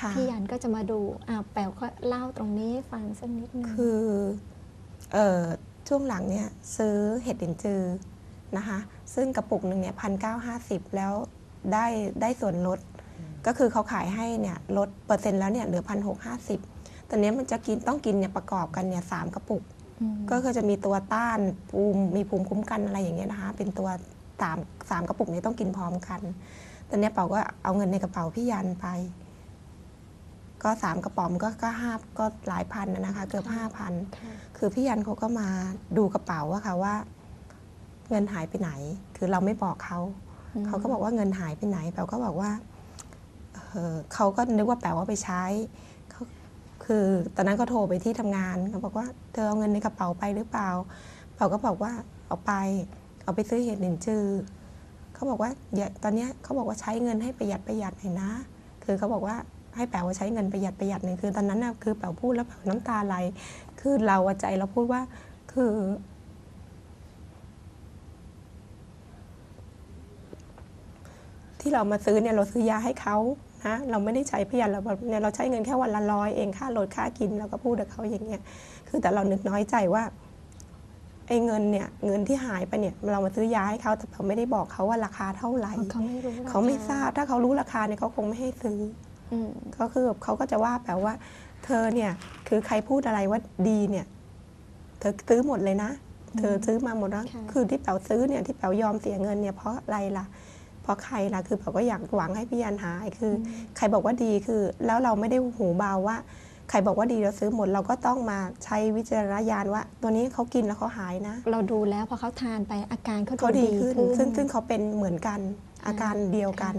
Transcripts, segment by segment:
ค่ะพี่ยันก็จะมาดูอ่าแป๋วก็เล่าตรงนี้ให้ฟังสักนิดนึงคือเอ่อช่วงหลังเนี่ยซื้อเห็ดหลินจือนะคะซึ่งกระปุกหนึ่งเนี่ยพันเก้าห้าสิบแล้วได้ได้ส่วนลด ก็คือเขาขายให้เนี่ยลดเปอร์เซ็นต์แล้วเนี่ยเหลือพันหกห้าสิบตอนนี้มันจะกินต้องกินเนี่ยประกอบกันเนี่ยสามกระปุกมก็คือจะมีตัวต้านภูมิมีภูมิคุ้มกันอะไรอย่างเงี้ยนะคะเป็นตัวสามสามกระปุกนี้ต้องกินพร้อมกัน ตอนเนี้ยเป๋าก็เอาเงินในกระเป๋าพี่ยันไป ก็สามกระป๋อมก็ก็ห้าก็หลายพันนะนะคะ เกือบห้าพันค่ะคือพี่ยันเขาก็มาดูกระเป๋าอะค่ะว่า เงินหายไปไหน คือเราไม่บอกเขาอืมเขาก็บอกว่าเงินหายไปไหนแป๋วก็บอกว่าเออเขาก็นึกว่าแป๋วว่าไปใช้เขาคือตอนนั้นเขาโทรไปที่ทำงานเขาบอกว่าเธอเอาเงินในกระเป๋าไปหรือเปล่าแป๋วก็บอกว่าเอาไป เอาไปซื้อเห็ดหลินจือเขาบอกว่าอย่าตอนเนี้ยเขาบอกว่าใช้เงินให้ประหยัดประหยัดหน่อยนะ คือเขาบอกว่า ให้แป๋วว่าใช้เงินประหยัดประหยัดหน่อยคือตอนนั้นน่ะคือแป๋วพูดแล้วแป๋วน้ำตาไหลคือเราอะใจเราพูดว่าคือ ที่เรามาซื้อเนี่ยเราซื้อยาให้เขานะเราไม่ได้ใช้ประหยัดเราแบบเนี่ยเราใช้เงินแค่วันละร้อยเองค่ารถค่ากินเราก็พูดกับเขาอย่างเงี้ยคือแต่เรานึกน้อยใจว่าไอ้เงินเนี่ยเงินที่หายไปเนี่ยเรามาซื้อยาให้เขาแต่เราไม่ได้บอกเขาว่าราคาเท่าไหร่เขาไม่รู้เขาไม่ทราบถ้าเขารู้ราคาเนี่ยเขาคงไม่ให้ซื้ออืม ก็คือแบบเขาก็จะว่าแปลว่า เธอเนี่ยคือใครพูดอะไรว่าดีเนี่ย เธอซื้อหมดเลยนะ เธอซื้อมาหมดแล้วค่ะคือที่แป๋วซื้อเนี่ยที่แป๋วยอมเสียเงินเนี่ยเพราะอะไรล่ะ เพราะใครล่ะคือแป๋วก็อยากหวังให้พี่ยันหายคืออใครบอกว่าดีคือ แล้วเราไม่ได้หูเบาว่าใครบอกว่าดีเราซื้อหมดเราก็ต้องมาใช้วิจารณญาณว่า ตัวนี้เขากินแล้วเขาหายนะ เราดูแล้วพอเขาทานไปอาการเขาเขาดีขึ้นขึ้น ซึ่งซึ่งเขาเป็นเหมือนกันอาการเดียวกัน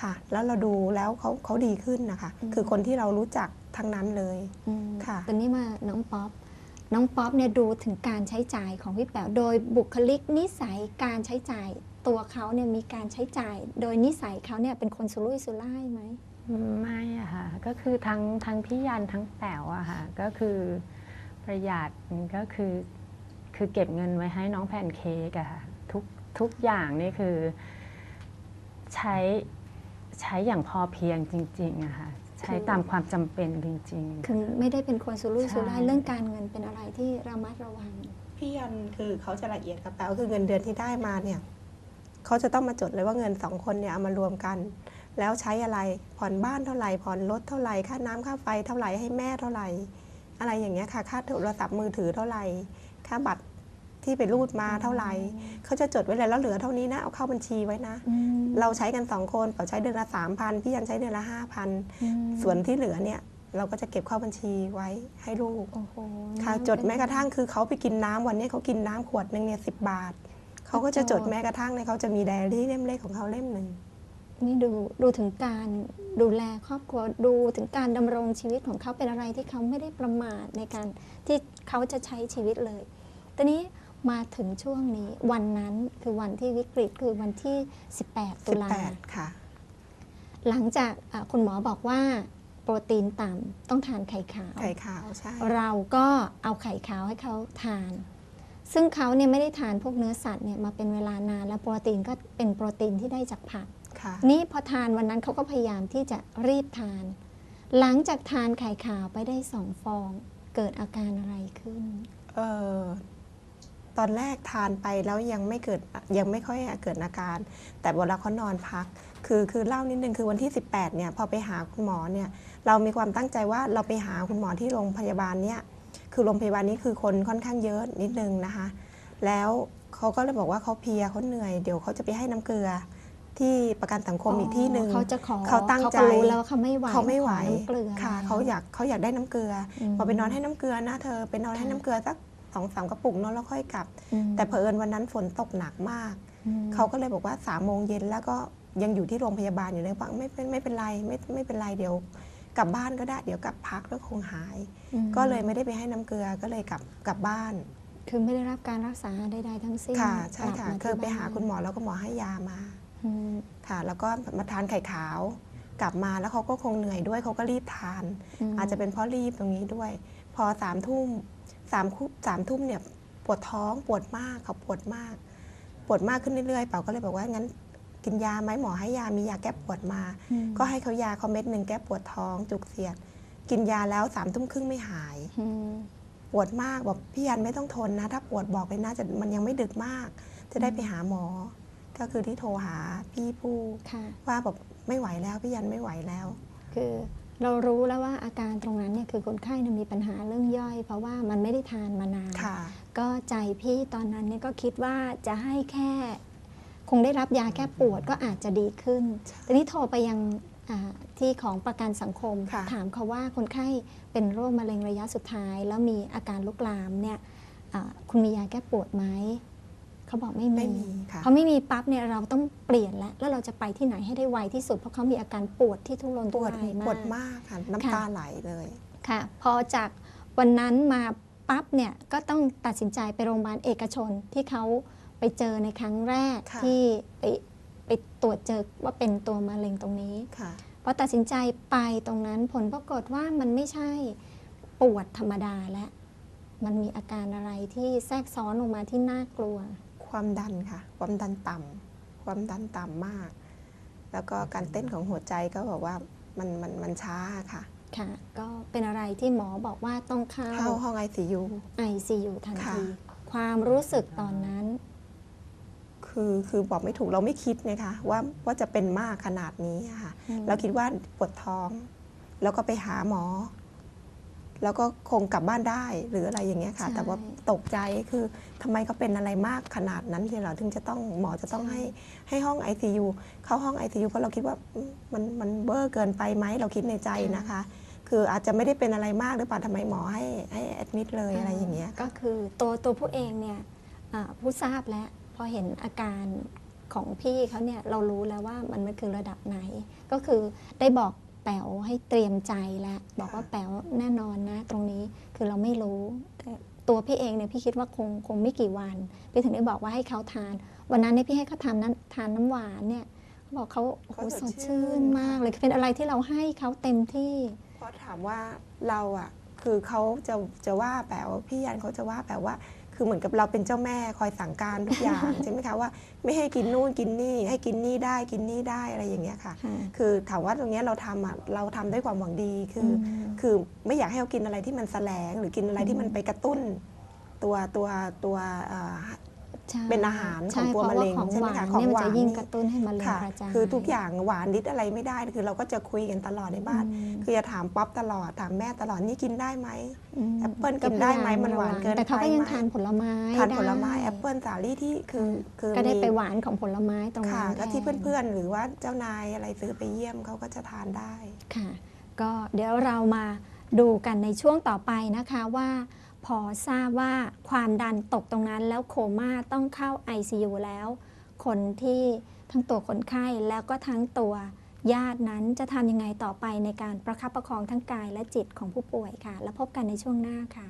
ค่ะค่ะ แล้วเราดูแล้วเขาเขาดีขึ้นนะคะอืมคือคนที่เรารู้จักทั้งนั้นเลยอืมค่ะตอนนี้มาน้องป๊อปน้องป๊อปเนี่ยดูถึงการใช้จ่ายของพี่แป๋วโดยบุคลิกนิสัยการใช้จ่าย ตัวเขาเนี่ยมีการใช้จ่าย โดยนิสัยเขาเนี่ยเป็นคนสุรุ่ยสุร่ายไหมไม่อะค่ะก็คือทั้งทั้งพี่ยันทั้งแป๋วอะค่ะก็คือประหยัดก็คือคือเก็บเงินไว้ให้น้องแพนเค้กอะค่ะทุกทุกอย่างนี่คือใช้ ใช้อย่างพอเพียงจริงๆอะค่ะใช้ตามความจำเป็นจริงๆคือไม่ได้เป็นคนสุรุ่ยสุร่ายใช่ เรื่องการเงินเป็นอะไรที่ระมัดระวัง พี่ยันคือเขาจะละเอียดกระเป๋าคือเงินเดือนที่ได้มาเนี่ยเขาจะต้องมาจดเลยว่าเงินสองคนเนี่ยเอามารวมกัน แล้วใช้อะไรผ่อนบ้านเท่าไหร่ผ่อนรถเท่าไหร่ค่าน้ำค่าไฟเท่าไหร่ให้แม่เท่าไหร่ อะไรอย่างเงี้ยค่ะ ค่าโทรศัพท์มือถือเท่าไหร่ ค่าบัตร ที่ไปรูดมาเท่าไหร่เขาจะจดไว้เลยแล้วเหลือเท่านี้นะเอาเข้าบัญชีไว้นะอืมเราใช้กันสองคนเป๋าใช้เดือนละสามพันพี่ยันใช้เดือนละห้าพันอืมส่วนที่เหลือเนี่ยเราก็จะเก็บเข้าบัญชีไว้ให้ลูกโอ้โหค่ะจดแม้กระทั่งคือเขาไปกินน้ำวันนี้เขากินน้ำขวดหนึ่งเนี่ยสิบบาทเขาก็จะจดแม้กระทั่งเนี่ยเขาจะมีไดอารี่เล่มเล็กของเขาเล่มหนึ่งนี่ดูดูถึงการดูแลครอบครัวดูถึงการดำรงชีวิตของเขาเป็นอะไรที่เขาไม่ได้ประมาทในการที่เขาจะใช้ชีวิตเลยตอนนี้ มาถึงช่วงนี้ วันนั้นคือวันที่วิกฤตคือวันที่ 18 ตุลา18ค่ะ หลังจากอะคุณหมอบอกว่าโปรตีนต่ำต้องทานไข่ขาวไข่ขาวใช่เราก็เอาไข่ขาวให้เขาทาน ซึ่งเขาเนี่ยไม่ได้ทานพวกเนื้อสัตว์เนี่ยมาเป็นเวลานานแล้วโปรตีนก็เป็นโปรตีนที่ได้จากผักค่ะนี่พอทานวันนั้นเขาก็พยายามที่จะรีบทาน หลังจากทานไข่ขาวไปได้สองฟอง เกิดอาการอะไรขึ้น เออ ตอนแรกทานไปแล้วยังไม่เกิดยังไม่ค่อยเกิดอาการ แต่เวลาเขานอนพัก คือคือเล่านิดนึงคือวันที่ 18เนี่ยพอไปหาคุณหมอเนี่ยเรามีความตั้งใจว่าเราไปหาคุณหมอที่โรงพยาบาลเนี่ยคือโรงพยาบาลนี้คือคนค่อนข้างเยอะนิดนึงนะคะ แล้วเขาก็เลยบอกว่าเขาเพลียเขาเหนื่อยเดี๋ยวเขาจะไปให้น้ำเกลือที่ประกันสังคมอีกที่หนึ่งเขาจะขอเขาตั้งใจก็รู้แล้วว่าเขาไม่ไหวเขาไม่ไหวขอน้ำเกลือค่ะแล้วเขาอยากเขาอยากได้น้ำเกลืออมพอไปนอนให้น้ำเกลือนะเธอไปนอนให้ค่ะน้ำเกลือสัก สองสามกระปุกเนอนแล้วค่อยกลับอืมแต่เผอิญวันนั้นฝนตกหนักมากอืมเขาก็เลยบอกว่าสามโมงเย็นแล้วก็ยังอยู่ที่โรงพยาบาลอยู่เลยบอกไม่เป็นไม่เป็นไรไม่ไม่เป็นไรเดี๋ยวกลับบ้านก็ได้เดี๋ยวกลับพักแล้วคงหายอืมก็เลยไม่ได้ไปให้น้ำเกลือก็เลยกลับกลับบ้าน คือไม่ได้รับการรักษาใดๆทั้งสิ้นค่ะใช่ค่ะกลับมาคือที่ไปหาบ้นคุณหมอแล้วก็หมอให้ยามาอืมค่ะ แล้วก็มาทานไข่ขาวกลับมาแล้วเขาก็คงเหนื่อยด้วยเขาก็รีบทาน อาจจะเป็นเพราะรีบตรงนี้ด้วย พอสามทุ่ม สามคุสามทุ่มเนี่ยปวดท้องปวดมากเขาปวดมาก ปวดมากขึ้นเรื่อยๆเป๋าก็เลยบอกว่างั้นกินยาไหมหมอให้ยามียาแก้ปวดมาอืมก็ให้เขายาเขาเม็ดหนึ่งแก้ปวดท้องจุกเสียด กินยาแล้วสามทุ่มครึ่งไม่หายอืมปวดมากบอกพี่ยันไม่ต้องทนนะ ถ้าปวดบอกเลยนะจะมันยังไม่ดึกมาก จะได้ไปหาหมอ ก็คือที่โทรหาพี่ผู้ค่ะว่าบอกไม่ไหวแล้วพี่ยันไม่ไหวแล้ว คือ เรารู้แล้วว่าอาการตรงนั้นเนี่ยคือคนไข้เนี่ยมีปัญหาเรื่องย่อย เพราะว่ามันไม่ได้ทานมานานค่ะก็ใจพี่ตอนนั้นเนี่ยก็คิดว่าจะให้แค่ คงได้รับยาแก้ปวดก็อาจจะดีขึ้นทีนี้โทรไปยังอ่าที่ของประกันสังคมค่ะถามเขาว่าคนไข้เป็นโรคมะเร็งระยะสุดท้าย แล้วมีอาการลุกลามเนี่ยอ่าคุณมียาแก้ปวดไหม เขาบอกไม่ไม่มีมีค่ะพอไม่มีปั๊บเนี่ยเราต้องเปลี่ยนแล้ว แล้วเราจะไปที่ไหนให้ได้ไวที่สุด เพราะเขามีอาการปวดที่ทุรนปทุวดรายมากปวดมากค่ะน้ำค่ะตาไหลเลยค่ะ พอจากวันนั้นมาปั๊บเนี่ยก็ต้องตัดสินใจไปโรงพยาบาลเอกชนที่เขาไปเจอในครั้งแรกค่ะที่ไปไปตรวจเจอว่าเป็นตัวมะเร็งตรงนี้ค่ะพอตัดสินใจไปตรงนั้นผลปรากฏว่ามันไม่ใช่ปวดธรรมดาและมันมีอาการอะไรที่แทรกซ้อนลงมาที่น่ากลัว ความดันค่ะ ความดันต่ำความดันต่ำมาก แล้วก็การเต้นของหัวใจก็บอกว่ามันมันมันช้าค่ะ ค่ะ ก็เป็นอะไรที่หมอบอกว่าต้องเข้าเข้าห้องไอซียู ICU ทันค่ะทีความรู้สึกตอนนั้น คือคือบอกไม่ถูกเราไม่คิดนะคะว่าว่าจะเป็นมากขนาดนี้อะค่ะอืมเราคิดว่าปวดท้อง แล้วก็ไปหาหมอ แล้วก็คงกลับบ้านได้หรืออะไรอย่างเงี้ยค่ะ ใช่ แต่ว่าตกใจคือทำไมเขาเป็นอะไรมากขนาดนั้นที่เราถึงจะต้องหมอจะต้องใช่ให้ให้ห้อง ICU เข้าห้อง ICU เพราะเราคิดว่าอืมมันมันเบอร์เกินไปไหมเราคิดในใจนะคะ คืออาจจะไม่ได้เป็นอะไรมากหรือเปล่าทำไมหมอให้ให้แอดมิดเลยอะไรอย่างเงี้ย ก็คือตัวตัวผู้เองเนี่ยอ่าผู้ทราบแล้วพอเห็นอาการของพี่เขาเนี่ยเรารู้แล้วว่ามันมันคือระดับไหน ก็คือได้บอก แป๋วให้เตรียมใจแล้วบอกว่าแป๋วแน่นอนนะ ตรงนี้คือเราไม่รู้แต่ตัวพี่เองเนี่ยพี่คิดว่าคงคงไม่กี่วัน พี่ถึงได้บอกว่าให้เขาทาน วันนั้นเนี่ยพี่ให้เขาทานน้ำทานน้ำหวานเนี่ยเขาบอกเขาโอ้โหเขาสสดดชื่ชื่นนมากเลยคือเป็นอะไรที่เราให้เขาเต็มที่เพราะถามว่าเราอะคือเขาจะจะว่าแปลว่าพี่ยันเขาจะว่าแปลว่า คือเหมือนกับเราเป็นเจ้าแม่คอยสั่งการทุกอย่าง ใช่ไหมคะว่าไม่ให้กินนู่นกินนี่ ให้กินนี่ได้กินนี่ได้อะไรอย่างเงี้ยค่ะค่ะคือถามว่าตรงเนี้ยเราทำอะเราทำด้วยความหวังดีคืออมคือไม่อยากให้เขากินอะไรที่มันแสลง หรือกินอะไรที่มันไปกระตุ้นตัวตัวตัว เอ่อใช่เป็นอาหารของใช่ตัวมะเร็งพาว่าของใช่ไหมหวาคะนของเนี่ยมันหวานจะยิ่งนี่กระตุ้นให้มะเร็งค่ะกระจายคือทุกอย่างหวานนิดอะไรไม่ได้คือเราก็จะคุยกันตลอดในบ้านอืมคือจะถามป๊อปตลอดถามแม่ตลอดนี่กินได้ไหมมแอปเปิ้ลกินได้ไหมมันหวานเกินแต่เขาก็ไปยังไหมทานผลไม้ทานผลไม้ด้แอปเปิลสาลี่ที่คือคือก็ได้มีไปหวานของผลไม้ตรงนั้ค่ะนก็ที่แทเพื่อนๆ หรือว่าเจ้านายอะไรซื้อไปเยี่ยมเขาก็จะทานได้ค่ะ ก็เดี๋ยวเรามาดูกันในช่วงต่อไปนะคะว่า พอทราบว่าความดันตกตรงนั้นแล้วโคม่าต้องเข้า ICU แล้ว คนที่ทั้งตัวคนไข้แล้วก็ทั้งตัวญาตินั้นจะทำยังไงต่อไปในการประคับประคองทั้งกายและจิตของผู้ป่วยค่ะ แล้วพบกันในช่วงหน้าค่ะ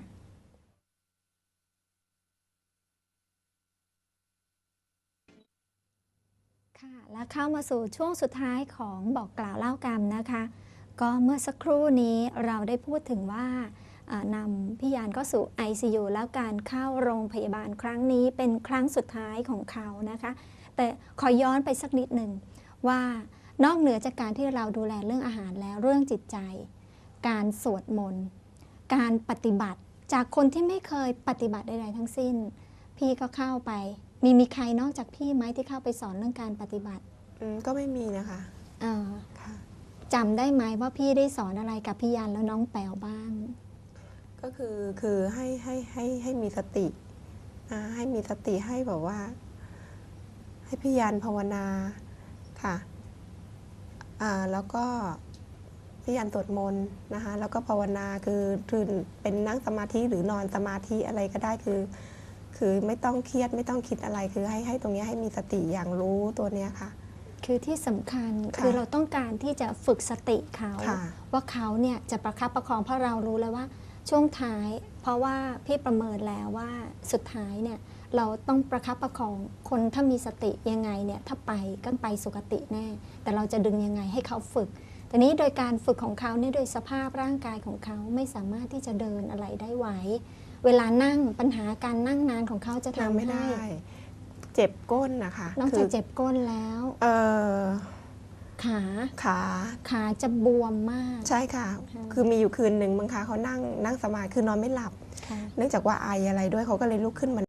ค่ะและเข้ามาสู่ช่วงสุดท้ายของบอกกล่าวเล่ากรรมนะคะ ก็เมื่อสักครู่นี้เราได้พูดถึงว่า นำพี่ยานก็สู่ ICU แล้วการเข้าโรงพยาบาลครั้งนี้เป็นครั้งสุดท้ายของเขานะคะ แต่ขอย้อนไปสักนิดหนึ่งว่านอกเหนือจากการที่เราดูแลเรื่องอาหารแล้วเรื่องจิตใจ การสวดมนต์ การปฏิบัติจากคนที่ไม่เคยปฏิบัติใดๆทั้งสิ้น พี่ก็เข้าไป มีมีใครนอกจากพี่ไหมที่เข้าไปสอนเรื่องการปฏิบัติอืมก็ไม่มีนะคะเอ่อค่ะจำได้ไหมว่าพี่ได้สอนอะไรกับพี่ยันแล้วน้องแป๋วบ้าง ก็คือคือให้ให้ให้ให้มีสตินะให้มีสติให้แบบว่า ให้พี่ยานภาวนาค่ะอ่าแล้วก็พี่ยานสวดมนต์นะคะแล้วก็ภาวนาคือคือเป็นนั่งสมาธิหรือนอนสมาธิอะไรก็ได้คือ คือไม่ต้องเครียดไม่ต้องคิดอะไรคือให้ให้ตรงเนี้ยให้มีสติอย่างรู้ตัวเนี้ยค่ะคือที่สำคัญค่ะคือเราต้องการที่จะฝึกสติเขาค่ะว่าเขาเนี่ยจะประคับประคองเพราะเรารู้แล้วว่า ช่วงท้าย เพราะว่าพี่ประเมินแล้วว่าสุดท้ายเนี่ยเราต้องประคับประคองคนถ้ามีสติยังไงเนี่ยถ้าไปก็ไปสุคติแน่ แต่เราจะดึงยังไงให้เขาฝึกแต่นี้โดยการฝึกของเขาเนี่ยโดยสภาพร่างกายของเขาไม่สามารถที่จะเดินอะไรได้ไหว เวลานั่งปัญหาการนั่งนานของเขาจะนั่งทำไม่ให้ได้ เจ็บก้นนะคะนอกคืจากเจ็บก้นแล้ว เออ ขาขาขาจะบวมมาก ใช่ค่ะค่ะ คือมีอยู่คืนหนึ่งบางคะเขานั่งนั่งสมาธิคือนอนไม่หลับค่ะเนื่องจากว่าไออะไรด้วยเขาก็เลยลุกขึ้นมา